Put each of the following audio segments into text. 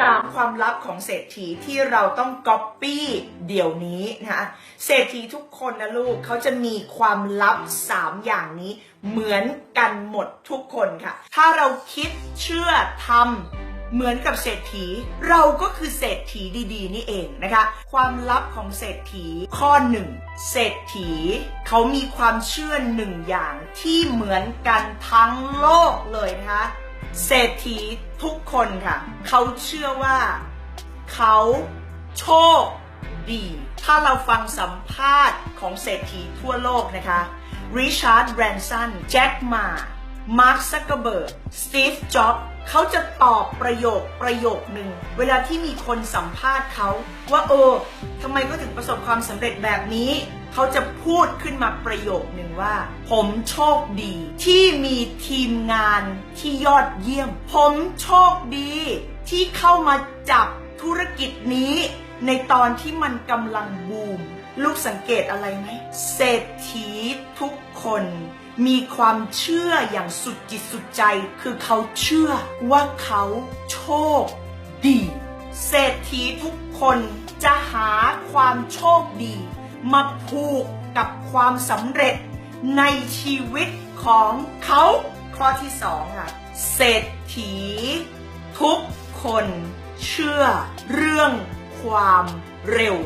สามความลับของเศรษฐีที่เราต้องก๊อปปี้เดี๋ยวนี้นะเศรษฐีทุกคนนะลูกเขาจะมีความลับสามอย่างนี้ เหมือนกันหมดทุกคนค่ะ ถ้าเราคิดเชื่อทำเหมือนกับเศรษฐี เราก็คือเศรษฐีดีๆ นี่เองนะคะ ความลับของเศรษฐีข้อหนึ่งเศรษฐี เขามีความเชื่อหนึ่งอย่างที่เหมือนกันทั้งโลกเลยนะคะเศรษฐี ทุกคนค่ะ เขาเชื่อว่าเขาโชคดี ถ้าเราฟังสัมภาษณ์ของเศรษฐีทั่วโลกนะคะริชาร์ดแบรนสันแจ็คมา มาร์คซักเกอร์เบิร์กสตีฟจ็อบเขาจะตอบประโยคประโยคหนึ่ง เวลาที่มีคนสัมภาษณ์เขาว่าเออทำไมก็ถึงประสบความสำเร็จแบบนี้ เขาจะพูดขึ้นมาประโยคหนึ่งว่า ผมโชคดี ที่มีทีมงานที่ยอดเยี่ยม ผมโชคดี ที่เข้ามาจับธุรกิจนี้ ในตอนที่มันกำลังบูม ลูกสังเกตอะไรไหมเศรษฐีทุกคน มีความเชื่ออย่างสุดจิตสุดใจ คือเขาเชื่อว่าเขาโชคดี เศรษฐีทุกคนจะหาความโชคดี มาผูกกับความสำเร็จในชีวิตของเขาข้อที่สองค่ะเศรษฐี ทุกคนเชื่อเรื่องความเร็ว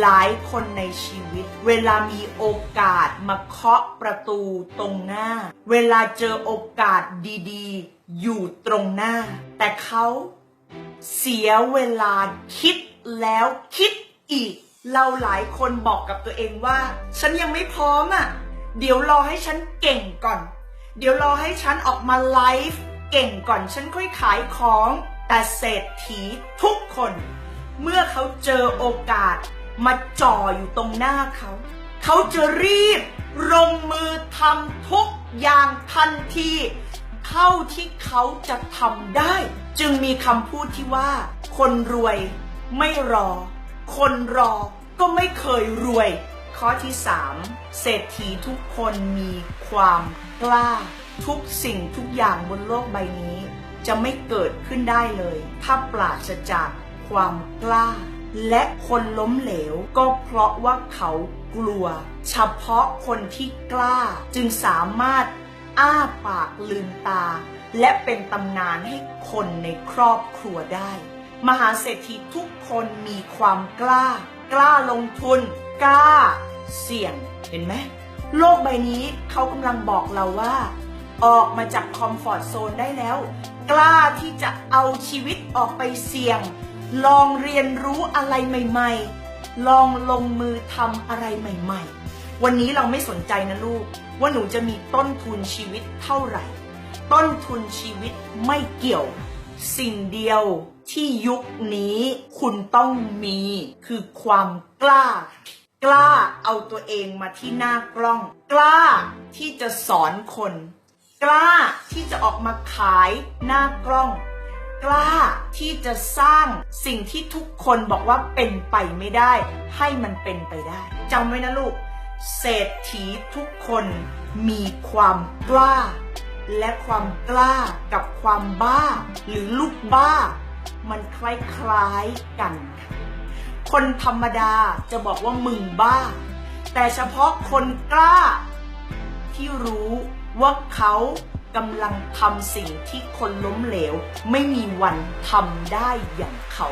หลายคนในชีวิต เวลามีโอกาสมาเคาะประตูตรงหน้า เวลาเจอโอกาสดีๆ อยู่ตรงหน้า แต่เขาเสียเวลาคิดแล้วคิดอีก เราหลายคนบอกกับตัวเองว่า ฉันยังไม่พร้อมอะ เดี๋ยวรอให้ฉันเก่งก่อน เดี๋ยวรอให้ฉันออกมาไลฟ์เก่งก่อนฉันค่อยขายของ แต่เศรษฐีทุกคน เมื่อเขาเจอโอกาส มาจ่ออยู่ตรงหน้าเขา เขาจะรีบลงมือทำทุกอย่างทันที เท่าที่เขาจะทำได้ จึงมีคำพูดที่ว่า คนรวยไม่รอ คนรอก็ไม่เคยรวย ข้อที่3เศรษฐีทุกคนมีความกล้า ทุกสิ่งทุกอย่างบนโลกใบนี้ จะไม่เกิดขึ้นได้เลย ถ้าปราศจากความกล้า และคนล้มเหลวก็เพราะว่าเขากลัว เฉพาะคนที่กล้าจึงสามารถอ้าปากลืมตา และเป็นตำนานให้คนในครอบครัวได้ มหาเศรษฐีทุกคนมีความกล้า กล้าลงทุน กล้า เสี่ยงเห็นไหมโลกใบนี้เขากำลังบอกเราว่า ออกมาจากคอมฟอร์ทโซนได้แล้ว กล้าที่จะเอาชีวิตออกไปเสี่ยง ลองเรียนรู้อะไรใหม่ ๆ ลองลงมือทำอะไรใหม่ ๆ วันนี้เราไม่สนใจนะลูก ว่าหนูจะมีต้นทุนชีวิตเท่าไหร่ ต้นทุนชีวิตไม่เกี่ยว สิ่งเดียวที่ยุคนี้คุณต้องมีคือความกล้า กล้าเอาตัวเองมาที่หน้ากล้อง กล้าที่จะสอนคน กล้าที่จะออกมาขายหน้ากล้อง กล้าที่จะสร้างสิ่งที่ทุกคนบอกว่าเป็นไปไม่ได้ ให้มันเป็นไปได้จำไว้นะลูก เศรษฐีทุกคนมีความกล้า และความกล้ากับความบ้า หรือลูกบ้า มันคล้ายๆกัน คนธรรมดาจะบอกว่ามึงบ้า แต่เฉพาะคนกล้า ที่รู้ว่าเขา กำลังทำสิ่งที่คนล้มเหลว ไม่มีวันทำได้อย่างเขา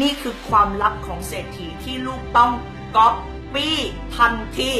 นี่คือความลับของเศรษฐีที่ลูกต้องก๊อปปี้ทันที